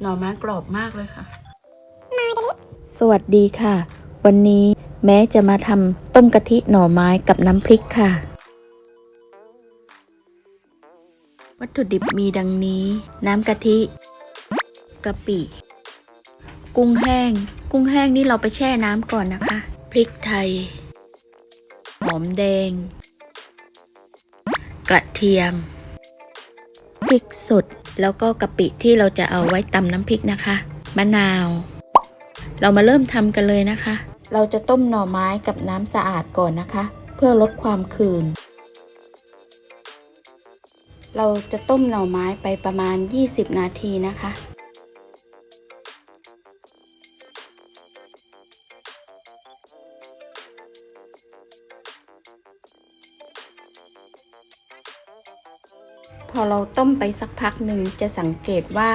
หน่อไม้กรอบมากเลยค่ะ สวัสดีค่ะ วันนี้แม้จะมาทำต้มกะทิหน่อไม้กับน้ำพริกค่ะ วัตถุดิบมีดังนี้ น้ำกะทิกะปิ กุ้งแห้ง กุ้งแห้งนี่เราไปแช่น้ำก่อนนะคะ พริกไทย หอมแดง กระเทียม พริกสด แล้วก็กะปิที่เราจะเอาไว้ตำน้ำพริกนะคะ มะนาว เรามาเริ่มทำกันเลยนะคะ เราจะต้มหน่อไม้กับน้ำสะอาดก่อนนะคะ เพื่อลดความคืน เราจะต้มหน่อไม้ไปประมาณ 20 นาทีนะคะ พอเราต้มไปสักพักหนึ่งจะสังเกตว่า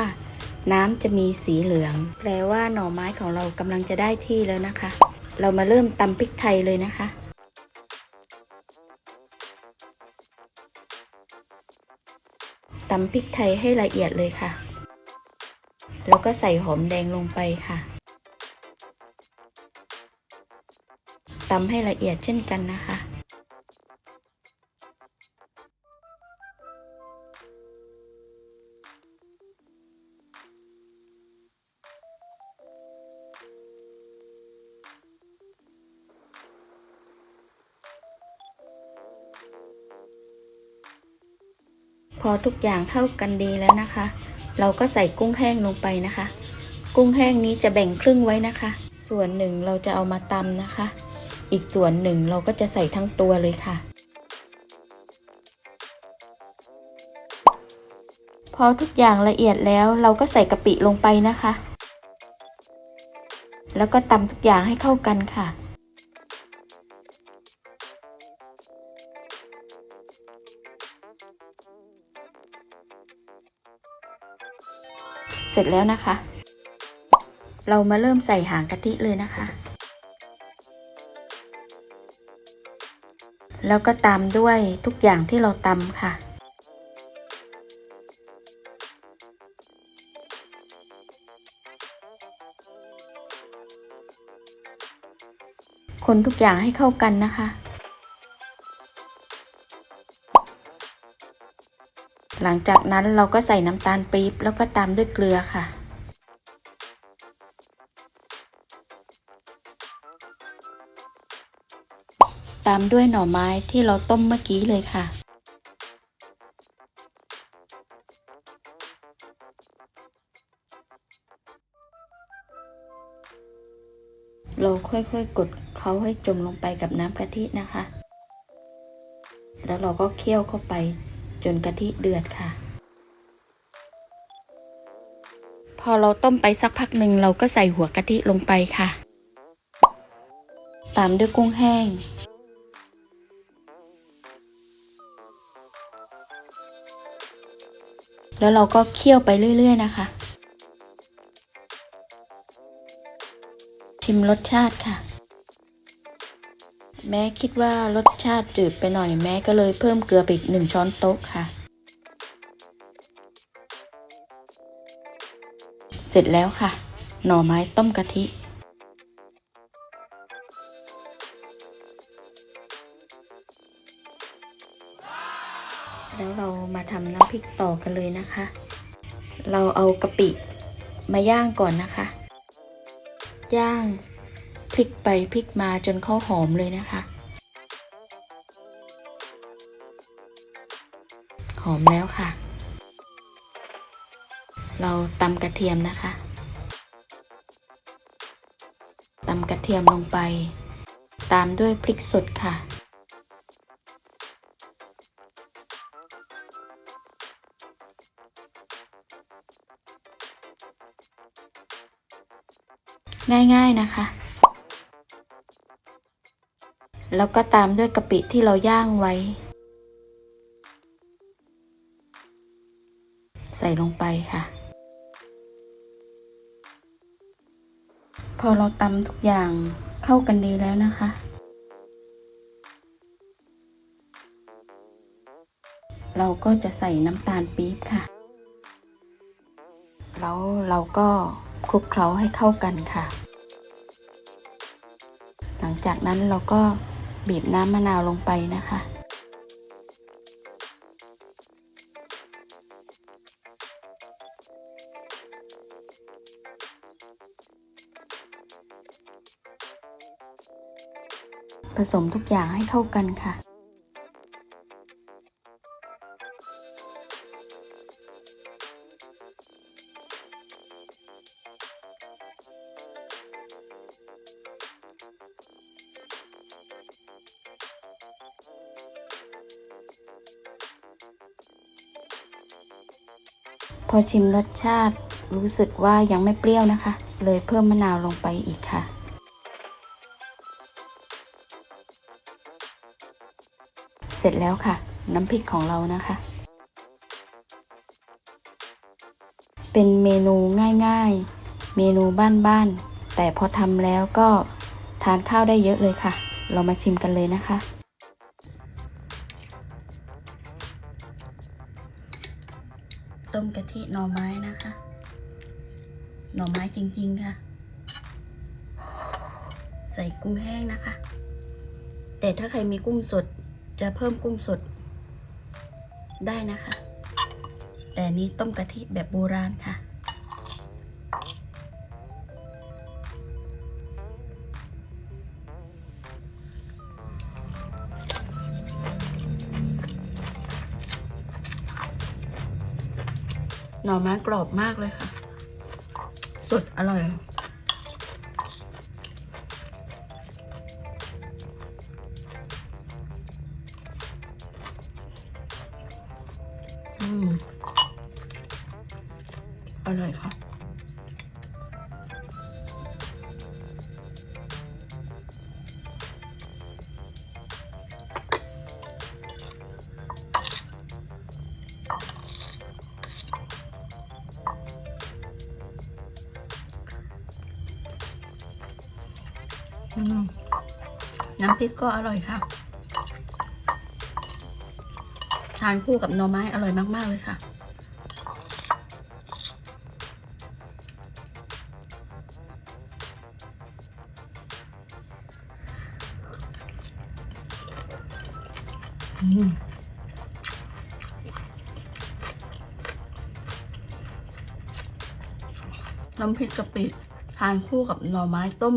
น้ำจะมีสีเหลือง แปลว่าหน่อไม้ของเรากำลังจะได้ที่แล้วนะคะ เรามาเริ่มตำพริกไทยเลยนะคะตำพริกไทยให้ละเอียดเลยค่ะ แล้วก็ใส่หอมแดงลงไปค่ะตำให้ละเอียดเช่นกันนะคะ พอทุกอย่างเข้ากันดีแล้วนะคะ เราก็ใส่กุ้งแห้งลงไปนะคะ กุ้งแห้งนี้จะแบ่งครึ่งไว้นะคะ ส่วนหนึ่งเราจะเอามาตำนะคะ อีกส่วนหนึ่งเราก็จะใส่ทั้งตัวเลยค่ะ พอทุกอย่างละเอียดแล้วเราก็ใส่กะปิลงไปนะคะ แล้วก็ตำทุกอย่างให้เข้ากันค่ะ เสร็จแล้วนะคะ เรามาเริ่มใส่หางกะทิเลยนะคะ แล้วก็ตามด้วยทุกอย่างที่เราตำค่ะคนทุกอย่างให้เข้ากันนะคะ หลังจากนั้นเราก็ใส่น้ำตาลปี๊บแล้วก็ตามด้วยเกลือค่ะ ตามด้วยหน่อไม้ที่เราต้มเมื่อกี้เลยค่ะ เราค่อยๆกดเขาให้จมลงไปกับน้ำกะทินะคะ แล้วเราก็เคี่ยวเข้าไป จนกะทิเดือดค่ะ พอเราต้มไปสักพักหนึ่งเราก็ใส่หัวกะทิลงไปค่ะ ตามด้วยกุ้งแห้ง แล้วเราก็เคี่ยวไปเรื่อย ๆ นะคะ ชิมรสชาติค่ะ แม่คิดว่ารสชาติจืดไปหน่อยแม่ก็เลยเพิ่มเกลือไปอีกหนึ่งช้อนโต๊ะค่ะ เสร็จแล้วค่ะ หน่อไม้ต้มกะทิแล้วเรามาทำน้ำพริกต่อกันเลยนะคะ เราเอากะปิมาย่างก่อนนะคะ ย่าง พลิกไปพลิกมาจนเขาหอมเลยนะคะ หอมแล้วค่ะ เราตำกระเทียมนะคะตำกระเทียมลงไป ตามด้วยพริกสดค่ะง่าย ๆ นะคะ แล้วก็ตามด้วยกะปิที่เราย่างไว้ ใส่ลงไปค่ะ พอเราตำทุกอย่างเข้ากันดีแล้วนะคะ เราก็จะใส่น้ำตาลปี๊บค่ะ แล้วเราก็คลุกเคล้าให้เข้ากันค่ะ หลังจากนั้นเราก็ บีบน้ำมะนาวลงไปนะคะ ผสมทุกอย่างให้เข้ากันค่ะ อชิมรสชาติรู้สึกว่ายังไม่เปรี้ยวนะคะ เลยเพิ่มมะนาวลงไปอีกค่ะ เสร็จแล้วค่ะ น้ำพริกของเรานะคะ เป็นเมนูง่ายๆ เมนูบ้านๆ แต่พอทำแล้วก็ทานข้าวได้เยอะเลยค่ะ เรามาชิมกันเลยนะคะ ต้มกะทิหน่อไม้นะคะ หน่อไม้จริงๆค่ะ ใส่กุ้งแห้งนะคะ แต่ถ้าใครมีกุ้งสดจะเพิ่มกุ้งสด ได้นะคะ แต่นี้ต้มกะทิแบบโบราณค่ะ หน่อไม้กรอบมากเลยค่ะ สดอร่อย อืม อร่อยค่ะ น้ำพริกก็อร่อยค่ะ ทานคู่กับหน่อไม้อร่อยมาก ๆ เลยค่ะ อืมน้ำพริกกะปิทานคู่กับหน่อไม้ต้ม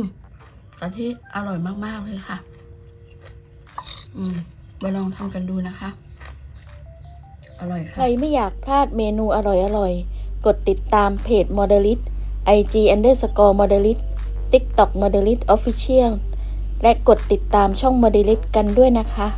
กะทิอร่อยมากๆเลยค่ะ อืมไปลองทำกันดูนะคะ อร่อยค่ะ ใครไม่อยากพลาดเมนูอร่อยๆกดติดตามเพจ m o d e l i t IG underscore m o เดลิ t TikTok m o d e l i t Official และกดติดตามช่อง m o d e l i t กันด้วยนะคะ